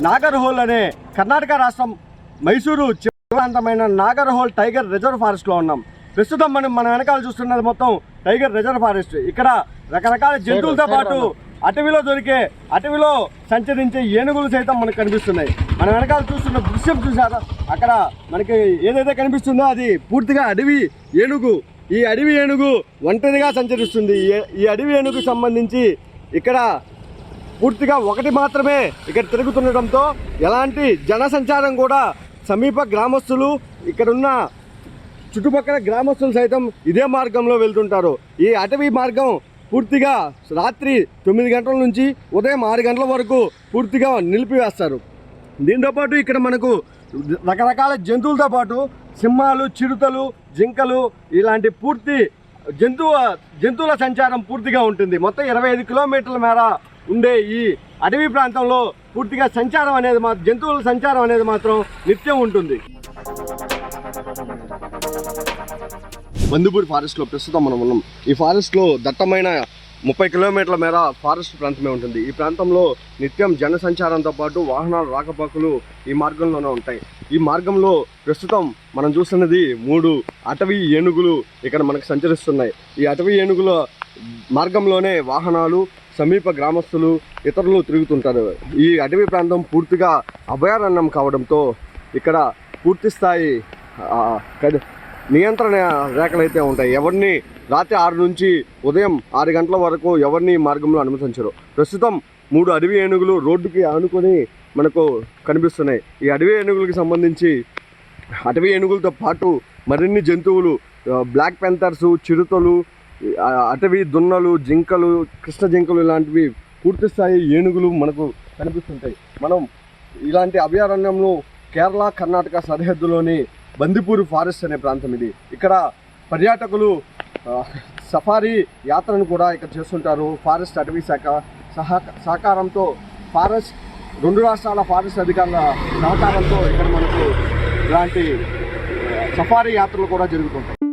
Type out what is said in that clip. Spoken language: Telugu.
నాగర్హోల్ అనే కర్ణాటక రాష్ట్రం మైసూరు ప్రాంతమైన నాగర్హోల్ టైగర్ రిజర్వ్ ఫారెస్ట్లో ఉన్నాం. ప్రస్తుతం మనం మన వెనకాల చూస్తున్నది మొత్తం టైగర్ రిజర్వ్ ఫారెస్ట్. ఇక్కడ రకరకాల జంతువులతో పాటు అటవీలో దొరికే అటవీలో సంచరించే ఏనుగులు సైతం మనకు కనిపిస్తున్నాయి. మన వెనకాల చూస్తున్న దృశ్యం చూసారా అక్కడ మనకి ఏదైతే కనిపిస్తుందో అది పూర్తిగా అడవి ఏనుగు. ఈ అడవి ఏనుగు ఒంటరిగా సంచరిస్తుంది. ఈ- ఈ అడవి ఏనుగు సంబంధించి ఇక్కడ పూర్తిగా ఒకటి మాత్రమే ఇక్కడ తిరుగుతుండటంతో ఎలాంటి జనసంచారం కూడా సమీప గ్రామస్తులు ఇక్కడున్న చుట్టుపక్కల గ్రామస్తులు సైతం ఇదే మార్గంలో వెళ్తుంటారు. ఈ అటవీ మార్గం పూర్తిగా రాత్రి తొమ్మిది గంటల నుంచి ఉదయం ఆరు గంటల వరకు పూర్తిగా నిలిపివేస్తారు. దీంతోపాటు ఇక్కడ మనకు రకరకాల జంతువులతో పాటు సింహాలు చిరుతలు జింకలు ఇలాంటి పూర్తి జంతువు జంతువుల సంచారం పూర్తిగా ఉంటుంది. మొత్తం ఇరవై ఐదు కిలోమీటర్ల మేర ఉండే ఈ అటవీ ప్రాంతంలో పూర్తిగా సంచారం అనేది మా జంతువుల సంచారం అనేది మాత్రం నిత్యం ఉంటుంది. బందుపూరి ఫారెస్ట్లో ప్రస్తుతం మనం ఉన్నాం. ఈ ఫారెస్ట్లో దట్టమైన ముప్పై కిలోమీటర్ల మేర ఫారెస్ట్ ప్రాంతమే ఉంటుంది. ఈ ప్రాంతంలో నిత్యం జన సంచారంతో పాటు వాహనాల రాకపోకలు ఈ మార్గంలోనే ఉంటాయి. ఈ మార్గంలో ప్రస్తుతం మనం చూస్తున్నది మూడు అటవీ ఏనుగులు ఇక్కడ మనకు సంచరిస్తున్నాయి. ఈ అటవీ ఏనుగుల మార్గంలోనే వాహనాలు సమీప గ్రామస్తులు ఇతరులు తిరుగుతుంటారు. ఈ అటవీ ప్రాంతం పూర్తిగా అభయారణ్యం కావడంతో ఇక్కడ పూర్తి స్థాయి నియంత్రణ రేఖలు అయితే ఉంటాయి. ఎవరిని రాత్రి ఆరు నుంచి ఉదయం ఆరు గంటల వరకు ఎవరిని మార్గంలో అనుమతించరు. ప్రస్తుతం మూడు అడవి ఏనుగులు రోడ్డుకి ఆనుకొని మనకు కనిపిస్తున్నాయి. ఈ అడవి ఏనుగులకు సంబంధించి అటవీ ఏనుగులతో పాటు మరిన్ని జంతువులు బ్లాక్ పెంతర్సు చిరుతలు అటవీ దున్నలు జింకలు కృష్ణ జింకలు ఇలాంటివి పూర్తి స్థాయి ఏనుగులు మనకు కనిపిస్తుంటాయి. మనం ఇలాంటి అభయారణ్యంలో కేరళ కర్ణాటక సరిహద్దులోని బందిపూర్ ఫారెస్ట్ అనే ప్రాంతం ఇది. ఇక్కడ పర్యాటకులు సఫారీ యాత్రను కూడా ఇక్కడ చేస్తుంటారు. ఫారెస్ట్ అటవీ శాఖ సహా సహకారంతో ఫారెస్ట్ రెండు రాష్ట్రాల ఫారెస్ట్ అధికారుల సహకారంతో ఇక్కడ మనకు ఇలాంటి సఫారీ యాత్రలు కూడా జరుగుతుంటాయి.